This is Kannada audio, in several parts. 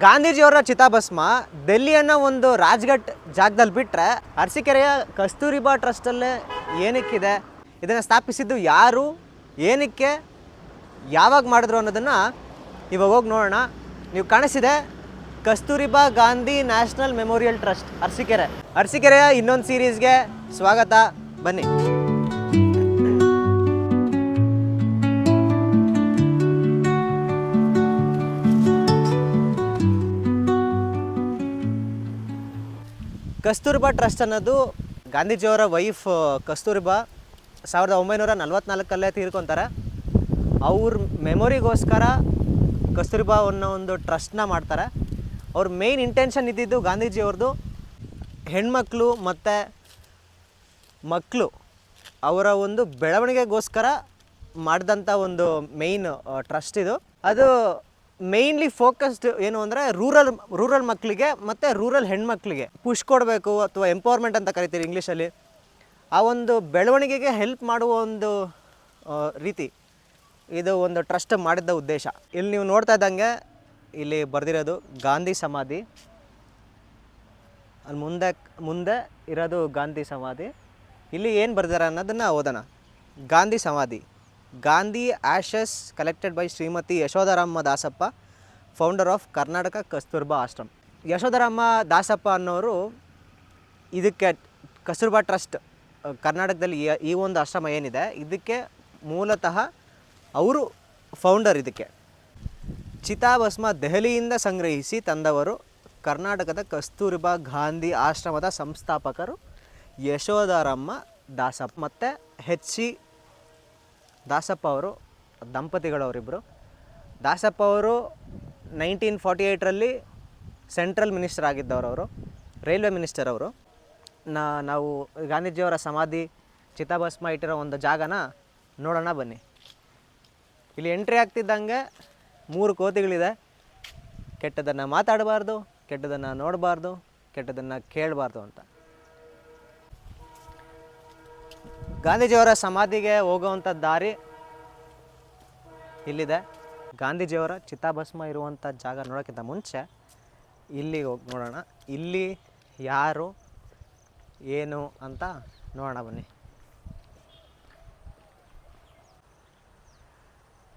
ಗಾಂಧೀಜಿಯವರ ಚಿತಾಭಸ್ಮ ಡೆಲ್ಲಿಯನ್ನ ಒಂದು ರಾಜ್ಘಟ್ ಜಾಗದಲ್ಲಿ ಬಿಟ್ಟರೆ ಅರಸಿಕೆರೆಯ ಕಸ್ತೂರಿಬಾ ಟ್ರಸ್ಟಲ್ಲೇ ಏನಕ್ಕಿದೆ? ಇದನ್ನು ಸ್ಥಾಪಿಸಿದ್ದು ಯಾರು? ಏನಕ್ಕೆ? ಯಾವಾಗ ಮಾಡಿದ್ರು ಅನ್ನೋದನ್ನು ಇವಾಗ ಹೋಗಿ ನೋಡೋಣ. ನೀವು ಕಾಣಿಸಿದೆ Kasturba Gandhi national memorial trust, Arsikere. ಅರಸಿಕೆರೆಯ ಇನ್ನೊಂದು ಸೀರೀಸ್ಗೆ ಸ್ವಾಗತ. ಬನ್ನಿ. ಕಸ್ತೂರ್ಬಾ ಟ್ರಸ್ಟ್ ಅನ್ನೋದು ಗಾಂಧೀಜಿಯವರ ವೈಫ್ ಕಸ್ತೂರ್ಬಾ ಸಾವಿರದ ಒಂಬೈನೂರ ನಲ್ವತ್ನಾಲ್ಕಲ್ಲೇ ತೀರ್ಕೊತಾರೆ. ಅವ್ರ ಮೆಮೊರಿಗೋಸ್ಕರ ಕಸ್ತೂರ್ಬಾ ಅನ್ನೋ ಒಂದು ಟ್ರಸ್ಟ್ನ ಮಾಡ್ತಾರೆ. ಅವ್ರ ಮೇಯ್ನ್ ಇಂಟೆನ್ಷನ್ ಇದ್ದಿದ್ದು ಗಾಂಧೀಜಿಯವ್ರದ್ದು ಹೆಣ್ಮಕ್ಳು ಮತ್ತು ಮಕ್ಕಳು ಅವರ ಒಂದು ಬೆಳವಣಿಗೆಗೋಸ್ಕರ ಮಾಡಿದಂಥ ಒಂದು ಮೇಯ್ನ್ ಟ್ರಸ್ಟ್ ಇದು. ಅದು ಮೇಯ್ನ್ಲಿ ಫೋಕಸ್ಡ್ ಏನು ಅಂದರೆ ರೂರಲ್ ರೂರಲ್ ಮಕ್ಕಳಿಗೆ ಮತ್ತು ರೂರಲ್ ಹೆಣ್ಮಕ್ಳಿಗೆ. ಪುಷ್ ಕೊಡಬೇಕು ಅಥವಾ ಎಂಪವರ್ಮೆಂಟ್ ಅಂತ ಕರಿತೀರಿ ಇಂಗ್ಲೀಷಲ್ಲಿ ಆ ಒಂದು ಬೆಳವಣಿಗೆಗೆ ಹೆಲ್ಪ್ ಮಾಡುವ ಒಂದು ರೀತಿ. ಇದು ಒಂದು ಟ್ರಸ್ಟ್ ಮಾಡಿದ್ದ ಉದ್ದೇಶ. ಇಲ್ಲಿ ನೀವು ನೋಡ್ತಾ ಇದ್ದಂಗೆ ಇಲ್ಲಿ ಬರೆದಿರೋದು ಗಾಂಧಿ ಸಮಾಧಿ. ಅಲ್ಲಿ ಮುಂದೆ ಮುಂದೆ ಇರೋದು ಗಾಂಧಿ ಸಮಾಧಿ. ಇಲ್ಲಿ ಏನು ಬರೆದಾರೆ ಅನ್ನೋದನ್ನು ಓದೋಣ. ಗಾಂಧಿ ಸಮಾಧಿ. Gandhi ashes collected by Shrimati Yashodharamma Dasappa founder of Karnataka Kasturba Ashram. Yashodharamma Dasappa ಅನ್ನೋರು ಇದಕ್ಕೆ ಕಸ್ತೂರ್ಬಾ ಟ್ರಸ್ಟ್ ಕರ್ನಾಟಕದಲ್ಲಿ ಈ ಒಂದು ಆಶ್ರಮ ಏನಿದೆ, ಇದಕ್ಕೆ ಮೂಲತಃ ಅವರು ಫೌಂಡರ್ ಇದಕ್ಕೆ. ಚಿತಾಭಸ್ಮ ದೆಹಲಿಯಿಂದ ಸಂಗ್ರಹಿಸಿ ತಂದವರು ಕರ್ನಾಟಕದ ಕಸ್ತೂರ್ಬಾ ಗಾಂಧಿ ಆಶ್ರಮದ ಸಂಸ್ಥಾಪಕರು ಯಶೋಧರಮ್ಮ ದಾಸಪ್ಪ. ಮತ್ತು ಹೆಚ್ ಸಿ ದಾಸಪ್ಪ ಅವರು ದಂಪತಿಗಳವರಿಬ್ಬರು ದಾಸಪ್ಪ ಅವರು ನೈನ್ಟೀನ್ ಫಾರ್ಟಿ ಏಯ್ಟ್ರಲ್ಲಿ ಸೆಂಟ್ರಲ್ ಮಿನಿಸ್ಟರ್ ಆಗಿದ್ದವರು ಅವರು, ರೈಲ್ವೆ ಮಿನಿಸ್ಟರ್ ಅವರು. ನಾವು ಗಾಂಧೀಜಿಯವರ ಸಮಾಧಿ, ಚಿತಾಭಸ್ಮ ಇಟ್ಟಿರೋ ಒಂದು ಜಾಗನ ನೋಡೋಣ ಬನ್ನಿ. ಇಲ್ಲಿ ಎಂಟ್ರಿ ಆಗ್ತಿದ್ದಂಗೆ ಮೂರು ಕೋತಿಗಳಿದೆ. ಕೆಟ್ಟದನ್ನು ಮಾತಾಡಬಾರ್ದು, ಕೆಟ್ಟದನ್ನು ನೋಡಬಾರ್ದು, ಕೆಟ್ಟದನ್ನು ಕೇಳಬಾರ್ದು ಅಂತ. ಗಾಂಧೀಜಿಯವರ ಸಮಾಧಿಗೆ ಹೋಗುವಂಥ ದಾರಿ ಇಲ್ಲಿದೆ. ಗಾಂಧೀಜಿಯವರ ಚಿತಾಭಸ್ಮ ಇರುವಂಥ ಜಾಗ ನೋಡೋಕ್ಕಿಂತ ಮುಂಚೆ ಇಲ್ಲಿಗೆ ಹೋಗಿ ನೋಡೋಣ. ಇಲ್ಲಿ ಯಾರು, ಏನು ಅಂತ ನೋಡೋಣ ಬನ್ನಿ.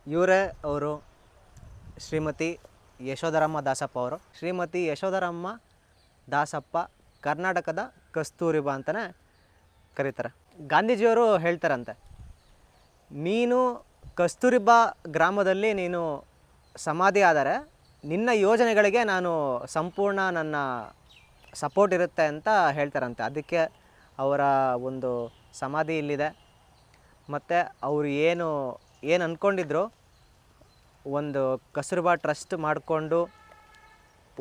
ಇವರೇ ಅವರು ಶ್ರೀಮತಿ ಯಶೋಧರಮ್ಮ ದಾಸಪ್ಪ ಅವರು. ಶ್ರೀಮತಿ ಯಶೋಧರಮ್ಮ ದಾಸಪ್ಪ ಕರ್ನಾಟಕದ ಕಸ್ತೂರಿಬಾ ಅಂತಲೇ ಕರೀತಾರೆ. ಗಾಂಧೀಜಿಯವರು ಹೇಳ್ತಾರಂತೆ, ನೀನು ಕಸ್ತೂರಿಬಾ ಗ್ರಾಮದಲ್ಲಿ ನೀನು ಸಮಾಧಿ ಆದರೆ ನಿನ್ನ ಯೋಜನೆಗಳಿಗೆ ನಾನು ಸಂಪೂರ್ಣ ನನ್ನ ಸಪೋರ್ಟ್ ಇರುತ್ತೆ ಅಂತ ಹೇಳ್ತಾರಂತೆ. ಅದಕ್ಕೆ ಅವರ ಒಂದು ಸಮಾಧಿ ಇಲ್ಲಿದೆ. ಮತ್ತು ಅವರು ಏನು ಏನು ಅಂದ್ಕೊಂಡಿದ್ರು ಒಂದು ಕಸ್ತೂರ್ಬಾ ಟ್ರಸ್ಟ್ ಮಾಡಿಕೊಂಡು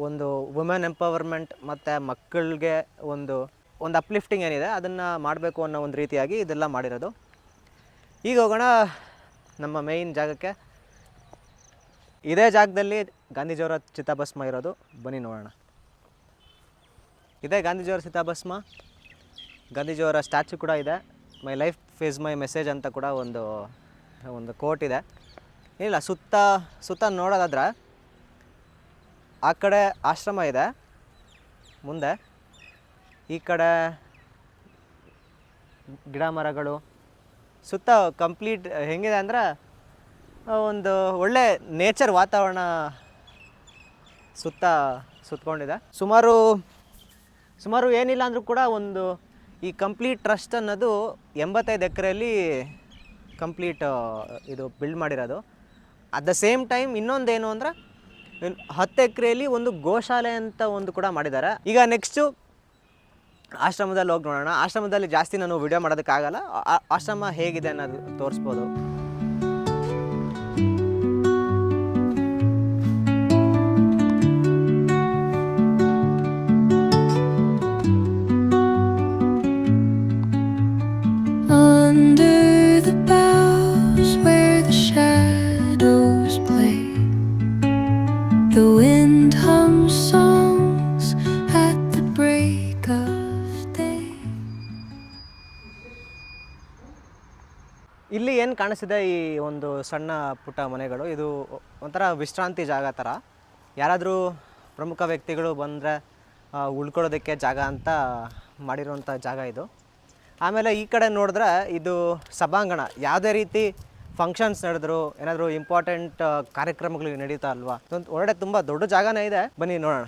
ಒಂದು ವುಮೆನ್ ಎಂಪವರ್ಮೆಂಟ್ ಮತ್ತು ಮಕ್ಕಳಿಗೆ ಒಂದು ಒಂದು ಅಪ್ಲಿಫ್ಟಿಂಗ್ ಏನಿದೆ, ಅದನ್ನು ಮಾಡಬೇಕು ಅನ್ನೋ ಒಂದು ರೀತಿಯಾಗಿ ಇದೆಲ್ಲ ಮಾಡಿರೋದು. ಈಗ ಹೋಗೋಣ ನಮ್ಮ ಮೇಯ್ನ್ ಜಾಗಕ್ಕೆ. ಇದೇ ಜಾಗದಲ್ಲಿ ಗಾಂಧೀಜಿಯವರ ಚಿತಾಭಸ್ಮ ಇರೋದು. ಬನ್ನಿ ನೋಡೋಣ. ಇದೇ ಗಾಂಧೀಜಿಯವರ ಚಿತಾಭಸ್ಮ. ಗಾಂಧೀಜಿಯವರ ಸ್ಟ್ಯಾಚು ಕೂಡ ಇದೆ. My life face my message ಅಂತ ಕೂಡ ಒಂದು ಒಂದು ಕೋಟ್ ಇದೆ. ಇಲ್ಲ, ಸುತ್ತ ಸುತ್ತ ನೋಡೋದಾದ್ರೆ ಆ ಕಡೆ ಆಶ್ರಮ ಇದೆ. ಮುಂದೆ ಈ ಕಡೆ ಗಿಡ ಮರಗಳು ಸುತ್ತ ಕಂಪ್ಲೀಟ್ ಹೆಂಗಿದೆ ಅಂದ್ರೆ ಒಂದು ಒಳ್ಳೆ ನೇಚರ್ ವಾತಾವರಣ ಸುತ್ತ ಸುತ್ತಕೊಂಡಿದೆ ಸುಮಾರು ಸುಮಾರು ಏನಿಲ್ಲ ಅಂದರೂ ಕೂಡ ಒಂದು ಈ ಕಂಪ್ಲೀಟ್ ಟ್ರಸ್ಟ್ ಅನ್ನೋದು ಎಂಬತ್ತೈದು ಎಕರೆಯಲ್ಲಿ ಕಂಪ್ಲೀಟ್ ಇದು ಬಿಲ್ಡ್ ಮಾಡಿರೋದು. ಅಟ್ ದ ಸೇಮ್ ಟೈಮ್ ಇನ್ನೊಂದೇನು ಅಂದ್ರೆ, ಹತ್ತು ಎಕರೆಯಲ್ಲಿ ಒಂದು ಗೋಶಾಲೆ ಅಂತ ಒಂದು ಕೂಡ ಮಾಡಿದ್ದಾರೆ. ಈಗ ನೆಕ್ಸ್ಟು ಆಶ್ರಮದಲ್ಲಿ ಹೋಗಿ ನೋಡೋಣ. ಆಶ್ರಮದಲ್ಲಿ ಜಾಸ್ತಿ ನಾನು ವಿಡಿಯೋ ಮಾಡೋದಕ್ಕಾಗಲ್ಲ. ಆಶ್ರಮ ಹೇಗಿದೆ ಅನ್ನೋದು ತೋರಿಸ್ಬೋದು. ಏನು ಕಾಣಿಸ್ತಿದೆ ಈ ಒಂದು ಸಣ್ಣ ಪುಟ್ಟ ಮನೆಗಳು. ಇದು ಒಂಥರ ವಿಶ್ರಾಂತಿ ಜಾಗ ಥರ ಯಾರಾದರೂ ಪ್ರಮುಖ ವ್ಯಕ್ತಿಗಳು ಬಂದರೆ ಉಳ್ಕೊಳ್ಳೋದಕ್ಕೆ ಜಾಗ ಅಂತ ಮಾಡಿರುವಂಥ ಜಾಗ ಇದು. ಆಮೇಲೆ ಈ ಕಡೆ ನೋಡಿದ್ರೆ ಇದು ಸಭಾಂಗಣ. ಯಾವುದೇ ರೀತಿ ಫಂಕ್ಷನ್ಸ್ ನಡೆದ್ರು, ಏನಾದರೂ ಇಂಪಾರ್ಟೆಂಟ್ ಕಾರ್ಯಕ್ರಮಗಳು ನಡೀತಾ ಅಲ್ವಾ ಒಳ್ಳೆ ತುಂಬ ದೊಡ್ಡ ಜಾಗನೇ ಇದೆ. ಬನ್ನಿ ನೋಡೋಣ.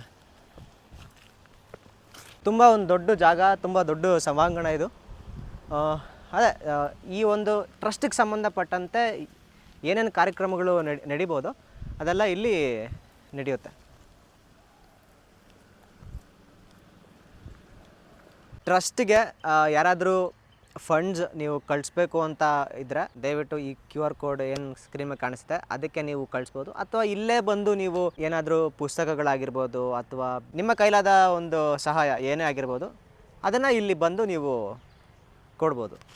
ತುಂಬ ಒಂದು ದೊಡ್ಡ ಜಾಗ, ತುಂಬ ದೊಡ್ಡ ಸಭಾಂಗಣ ಇದು. ಅದೇ ಈ ಒಂದು ಟ್ರಸ್ಟಿಗೆ ಸಂಬಂಧಪಟ್ಟಂತೆ ಏನೇನು ಕಾರ್ಯಕ್ರಮಗಳು ನಡಿ, ನಡಿಬೋದು, ಅದೆಲ್ಲ ಇಲ್ಲಿ ನಡೆಯುತ್ತೆ. ಟ್ರಸ್ಟ್ಗೆ ಯಾರಾದರೂ ಫಂಡ್ಸ್ ನೀವು ಕಳಿಸ್ಬೇಕು ಅಂತ ಇದ್ದರೆ ದಯವಿಟ್ಟು ಈ ಕ್ಯೂ ಆರ್ ಕೋಡ್ ಏನು ಸ್ಕ್ರೀನ್ ಮೇಲೆ ಕಾಣಿಸುತ್ತೆ, ಅದಕ್ಕೆ ನೀವು ಕಳಿಸ್ಬೋದು. ಅಥವಾ ಇಲ್ಲೇ ಬಂದು ನೀವು ಏನಾದರೂ ಪುಸ್ತಕಗಳಾಗಿರ್ಬೋದು, ಅಥವಾ ನಿಮ್ಮ ಕೈಲಾದ ಒಂದು ಸಹಾಯ ಏನೇ ಆಗಿರ್ಬೋದು, ಅದನ್ನು ಇಲ್ಲಿ ಬಂದು ನೀವು ಕೊಡ್ಬೋದು.